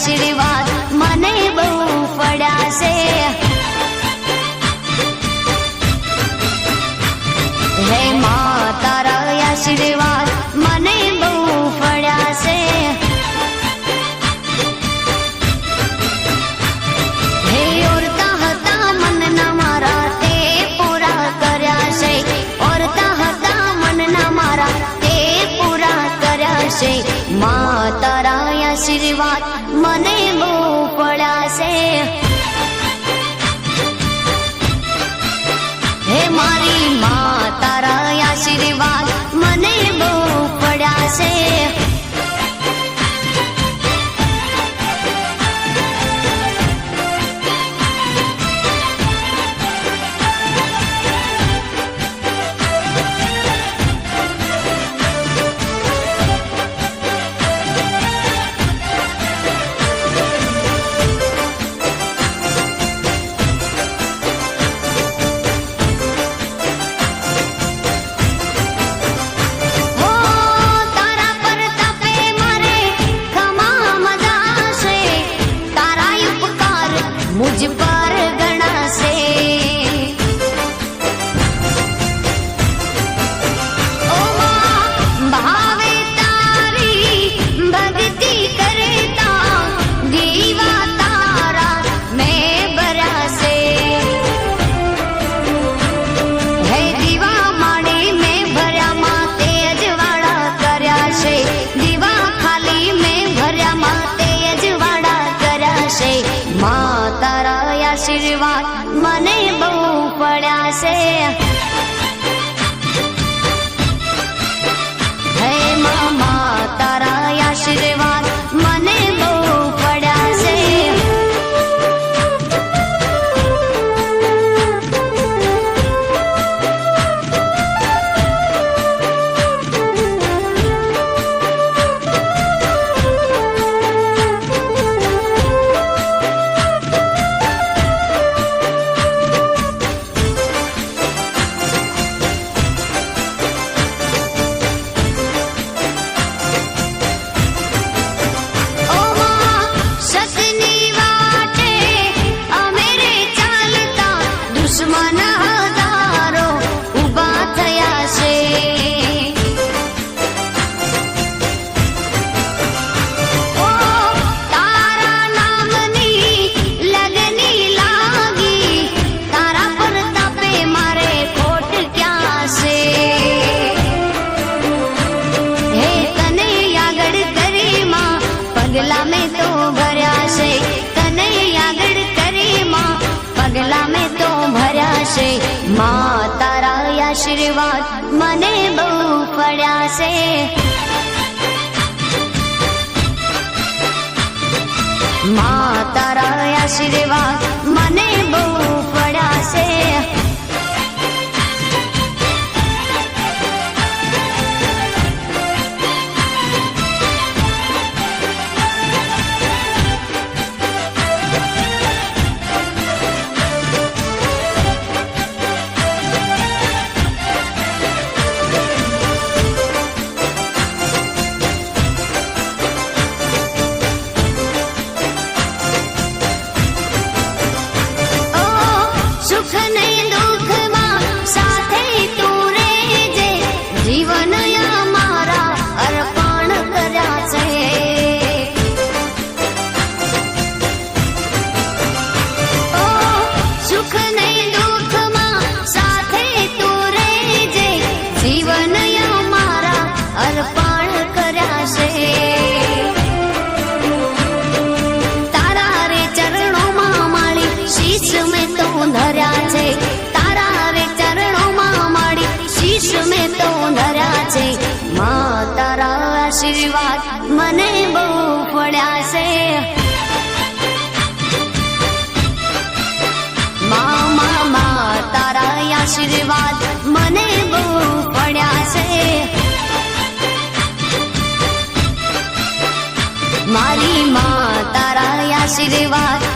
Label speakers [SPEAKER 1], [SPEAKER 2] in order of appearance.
[SPEAKER 1] આશીર્વાદ મને બહુ પડ્યા છે હે મા તારા આશીર્વાદ મને બહુ પડ્યા છે હે ઓરતા હતા મનના મારા તે પૂરા કર્યા છે. ઓરતા હતા મનના મારા તે પૂરા કર્યા છે. મા તારા આશીર્વાદ માં તારા આશીર્વાદ મને બહુ પડ્યા છે. આશીર્વાદ મને બહુ પડ્યા છે. મા તારા આશીર્વાદ મને બહુ நயன તારા આશીર્વાદ મને બહુ પડ્યા છે. મામા, મા, તારા આશીર્વાદ મને બહુ પડ્યા છે. મારી મા, તારા આશીર્વાદ